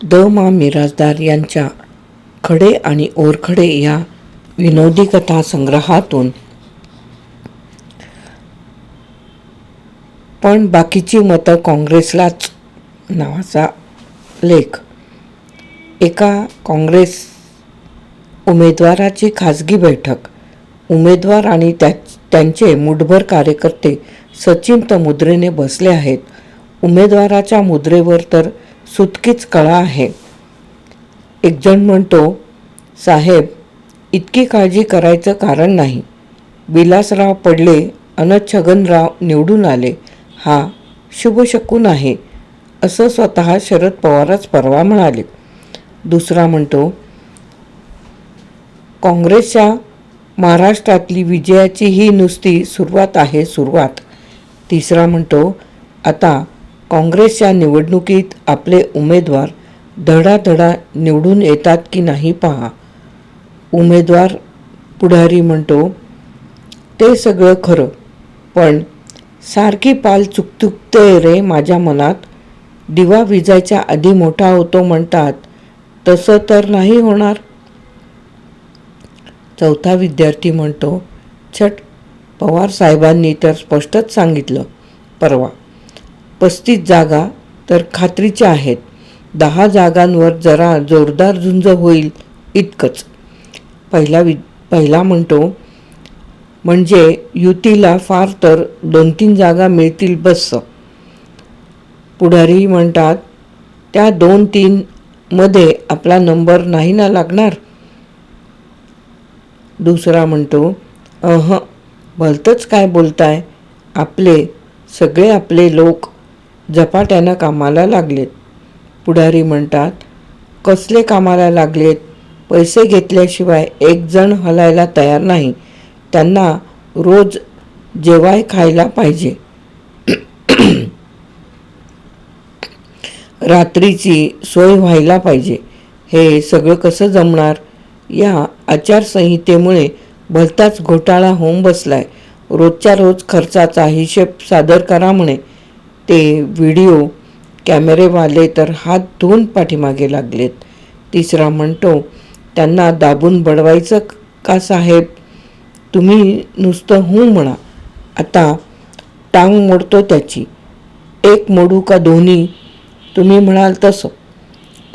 The मा मिराजदार यांच्या खडे आणि ओरखडे या विनोदी कथा संग्रहातून पण बाकीची मतं काँग्रेसलाच नावाचा लेख. एका काँग्रेस उमेदवाराची खाजगी बैठक. उमेदवार आणि त्या त्यांचे मुठभर कार्यकर्ते सचिंत मुद्रेने बसले आहेत. उमेदवाराच्या मुद्रेवर तर सुतकीच कळा आहे. एकजण म्हणतो साहेब इतकी काळजी करायचं कारण नाही. विलासराव पडले अन छगनराव निवडून आले. हा शुभशकून आहे. असं स्वतः शरद पवारच परवा म्हणाले. दुसरा म्हणतो काँग्रेसच्या महाराष्ट्रातली विजयाची ही नुसती सुरुवात आहे सुरुवात. तिसरा म्हणतो आता काँग्रेसच्या निवडणुकीत आपले उमेदवार धडाधडा निवडून येतात की नाही पहा. उमेदवार पुढारी म्हणतो ते सगळं खरं पण सारखी पाल चुकचुकते रे माझ्या मनात. दिवा विजायच्या आधी मोठा होतो म्हणतात तसं तर नाही होणार. चौथा विद्यार्थी म्हणतो छट पवार साहेबांनी तर स्पष्टच सांगितलं परवा. पस्तीस जागा तर खात्रीच्या आहेत. दहा जागांवर जरा जोरदार झुंज होईल इतकंच. पहिला वि पहिला म्हणतो म्हणजे युतीला फार तर दोन तीन जागा मिळतील बस. पुढारी म्हणतात त्या दोन तीनमध्ये आपला नंबर नाही ना लागणार? दुसरा म्हणतो अह भलतंच काय बोलताय. आपले सगळे आपले लोक झपाट्यानं कामाला लागलेत. पुढारी म्हणतात कसले कामाला लागलेत? पैसे घेतल्याशिवाय एक जण हलायला तयार नाही. त्यांना रोज जेवाय खायला पाहिजे. रात्रीची सोय व्हायला पाहिजे. हे सगळं कसं जमणार? या आचारसंहितेमुळे भलताच घोटाळा होऊन बसलाय. रोजच्या रोज खर्चाचा हिशेब सादर करा म्हणे. ते व्हिडिओ कॅमेरेवाले तर हात धुवून पाठीमागे लागलेत. तिसरा म्हणतो त्यांना दाबून बडवायचं का साहेब? तुम्ही नुसतं हू म्हणा. आता टांग मोडतो त्याची. एक मोडू का दोन्ही? तुम्ही म्हणाल तसं.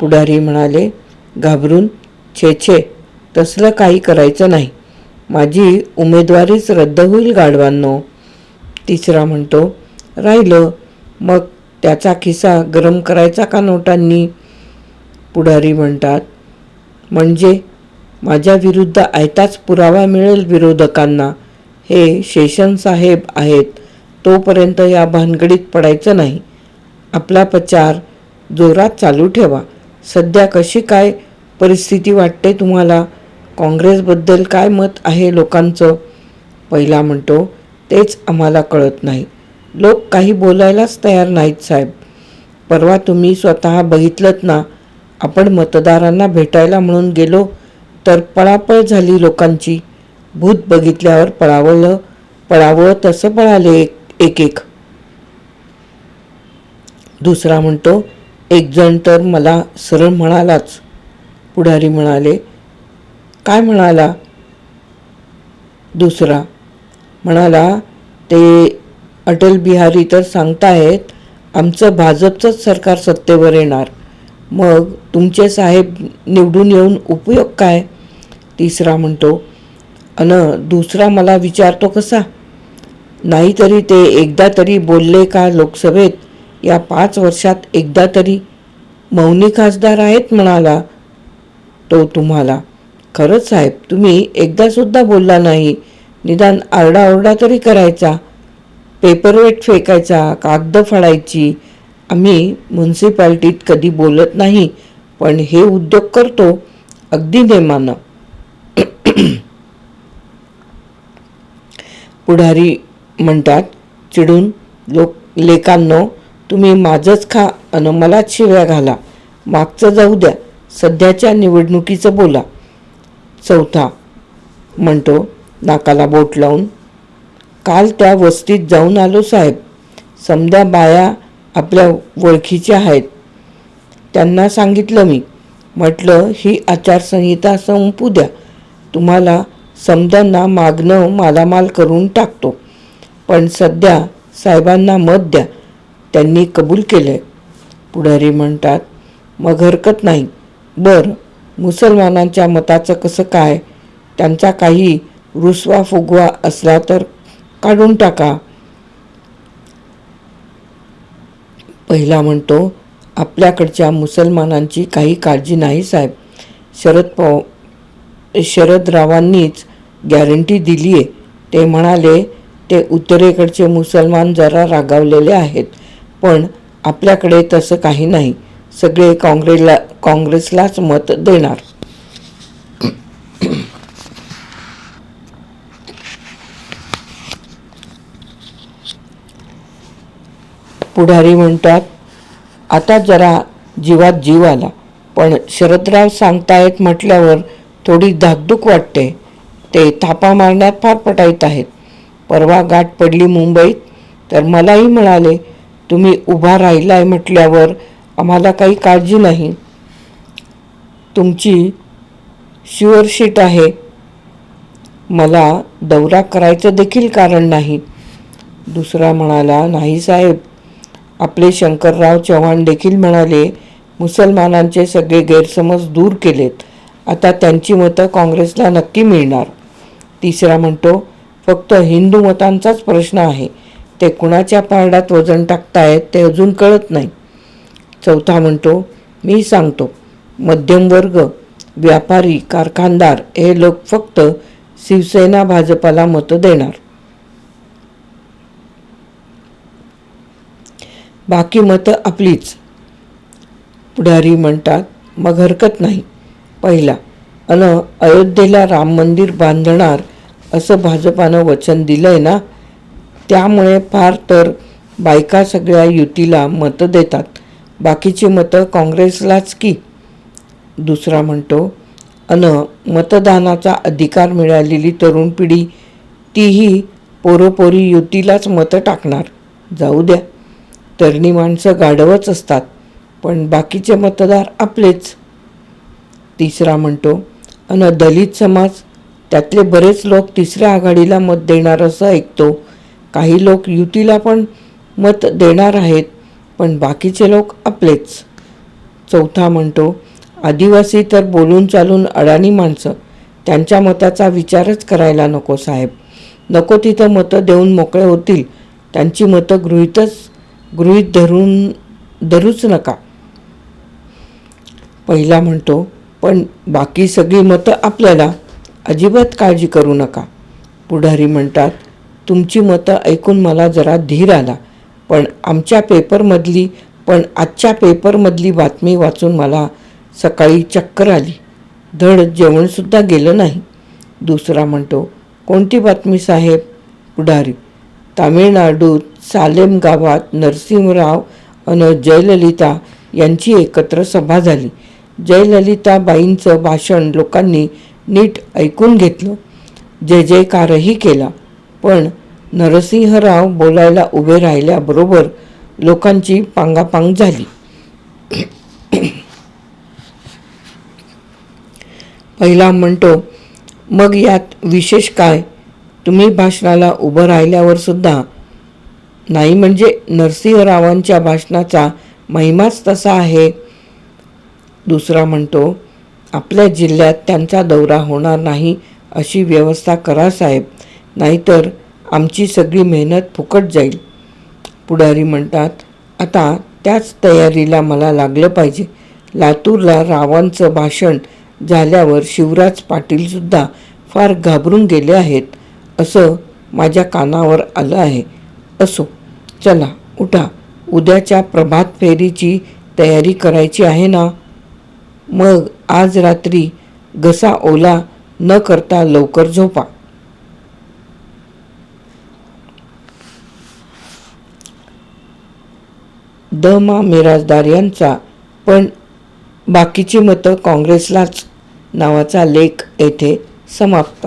पुढारी म्हणाले घाबरून? छे छे. तसलं काही करायचं नाही. माझी उमेदवारीच रद्द होईल गाढवांनो. तिसरा म्हणतो राहिलं. मग त्याचा खिसा गरम करायचा का नोटांनी? पुढारी म्हणतात म्हणजे माझ्या विरुद्ध आयताच पुरावा मिळेल विरोधकांना. हे शेषन साहेब आहेत. तोपर्यंत या भानगडीत पडायचं नाही. आपला प्रचार जोरात चालू ठेवा. सध्या कशी काय परिस्थिती वाटते तुम्हाला? काँग्रेसबद्दल काय मत आहे लोकांचं? पहिला म्हणतो तेच आम्हाला कळत नाही. लोक काही बोलायलाच तयार नाहीत साहेब. परवा तुम्ही स्वतः बघितलंत ना आपण मतदारांना भेटायला म्हणून गेलो तर पळापळ झाली लोकांची. भूत बघितल्यावर पळावलं पळावं तसं पळाले एक एक एक. दुसरा म्हणतो एकजण तर मला सरळ म्हणालाच. पुढारी म्हणाले काय म्हणाला? दुसरा म्हणाला ते अटल बिहारी तर सांगतायत आमचं भाजपचंच सरकार सत्तेवर येणार. मग तुमचे साहेब निवडून येऊन उपयोग काय? तिसरा म्हणतो अन दुसरा मला विचारतो कसा? नाहीतरी ते एकदा तरी बोलले का लोकसभेत? या पाच वर्षात एकदा तरी. मौनी खासदार आहेत म्हणाला तो तुम्हाला. खरंच साहेब तुम्ही एकदासुद्धा बोलला नाही. निदान आरडाओरडा तरी करायचा. पेपरवेट फेकायचा कागद फाडायची आम्ही म्युन्सिपॅलिटीत कधी बोलत नाही पण हे उद्योग करतो अगदी नेमानं. पुढारी म्हणतात चिडून लोक लेकांनो तुम्ही माझंच खा अन मलाच शिव्या घाला. मागचं जाऊ द्या सध्याच्या निवडणुकीचं बोला. चौथा म्हणतो नाकाला बोट लावून काल त्या वस्तीत जाऊन आलो साहेब. समद्या बाया आपल्या ओळखीच्या आहेत. त्यांना सांगितलं मी. म्हटलं ही आचारसंहिता संपू द्या. तुम्हाला समद्यांना मागणं मालामाल करून टाकतो. पण सध्या साहेबांना मत द्या. त्यांनी कबूल केलं आहे पुढारी म्हणतात मग हरकत नाही. बरं मुसलमानांच्या मताचं कसं काय? त्यांचा काही रुसवा फुगवा असला तर काढून टाका. पहिला म्हणतो आपल्याकडच्या मुसलमानांची काही काळजी नाही साहेब. शरद पव शरदरावांनीच गॅरंटी दिली आहे. ते म्हणाले ते उत्तरेकडचे मुसलमान जरा रागावलेले आहेत पण आपल्याकडे तसं काही नाही. सगळे काँग्रेसला काँग्रेसलाच मत देणार. पुढारी म्हणतात आता जरा जीवात जीव आला. पण शरदराव सांगतायत म्हटल्यावर थोडी धाकधूक वाटते. ते थापा मारण्यात फार पटाईत आहेत. परवा गाठ पडली मुंबईत तर मलाही म्हणाले तुम्ही उभा राहिलाय म्हटल्यावर आम्हाला काही काळजी नाही. तुमची शुअर शीट आहे. मला दौरा करायचं देखील कारण नाही. दुसरा म्हणाला नाही साहेब. आपले शंकरराव चव्हाण देखील म्हणाले मुसलमानांचे सगळे गैरसमज दूर केलेत. आता त्यांची मतं काँग्रेसला नक्की मिळणार. तिसरा म्हणतो फक्त हिंदू मतांचाच प्रश्न आहे. ते कुणाच्या पारड्यात वजन टाकतायत ते अजून कळत नाही. चौथा म्हणतो मी सांगतो मध्यमवर्ग व्यापारी कारखानदार हे लोक फक्त शिवसेना भाजपाला मतं देणार. बाकी मतं आपलीच. पुढारी म्हणतात मग हरकत नाही. पहिला अन अयोध्येला राम मंदिर बांधणार असं भाजपानं वचन दिलं आहे ना? त्यामुळे फार तर बायका सगळ्या युतीला मतं देतात. बाकीची मतं काँग्रेसलाच की? दुसरा म्हणतो अन मतदानाचा अधिकार मिळालेली तरुण पिढी तीही पोरोपोरी युतीलाच मतं टाकणार. जाऊ द्या. तरणी माणसं गाढवच असतात पण बाकीचे मतदार आपलेच. तिसरा म्हणतो अन दलित समाज त्यातले बरेच लोक तिसऱ्या आघाडीला मत देणार असं ऐकतो. काही लोक युतीला पण मत देणार आहेत पण बाकीचे लोक आपलेच. चौथा म्हणतो आदिवासी तर बोलून चालून अडाणी माणसं त्यांच्या मताचा विचारच करायला नको साहेब. नको तिथं मतं देऊन मोकळे होतील त्यांची मतं गृहीतच गृहीत धरून धरूच नका. पहिला म्हणतो पण बाकी सगळी मतं आपल्याला अजिबात काळजी करू नका. पुढारी म्हणतात तुमची मतं ऐकून मला जरा धीर आला पण आमच्या पेपरमधली पण आजच्या पेपरमधली बातमी वाचून मला सकाळी चक्कर आली. धड जेवणसुद्धा गेलं नाही. दुसरा म्हणतो कोणती बातमी साहेब? पुढारी तामिळनाडूत सालेम गावात नरसिंहराव अन जयललिता यांची एकत्र सभा झाली. जयललिताबाईंचं भाषण लोकांनी नीट ऐकून घेतलं. जय जयकारही केला. पण नरसिंहराव बोलायला उभे राहिल्याबरोबर लोकांची पांगापांग झाली. पहिला म्हणतो मग यात विशेष काय? तुम्ही भाषणाला उभं राहिल्यावर सुद्धा नाही म्हणजे नरसिंहरावांच्या भाषणाचा महिमाच तसा आहे. दुसरा म्हणतो आपल्या जिल्ह्यात त्यांचा दौरा होणार नाही अशी व्यवस्था करा साहेब नाहीतर आमची सगळी मेहनत फुकट जाईल. पुढारी म्हणतात आता त्याच तयारीला मला लागलं पाहिजे. लातूरला रावांचं भाषण झाल्यावर शिवराज पाटीलसुद्धा फार घाबरून गेले आहेत असं माझ्या कानावर आलं आहे. असो. चला उठा. उद्याच्या प्रभात फेरीची तयारी करायची आहे ना? मग आज रात्री घसा ओला न करता लवकर झोपा. द मा मिराजदार यांचा पण बाकीची मतं काँग्रेसलाच. नावाचा लेख येथे समाप्त.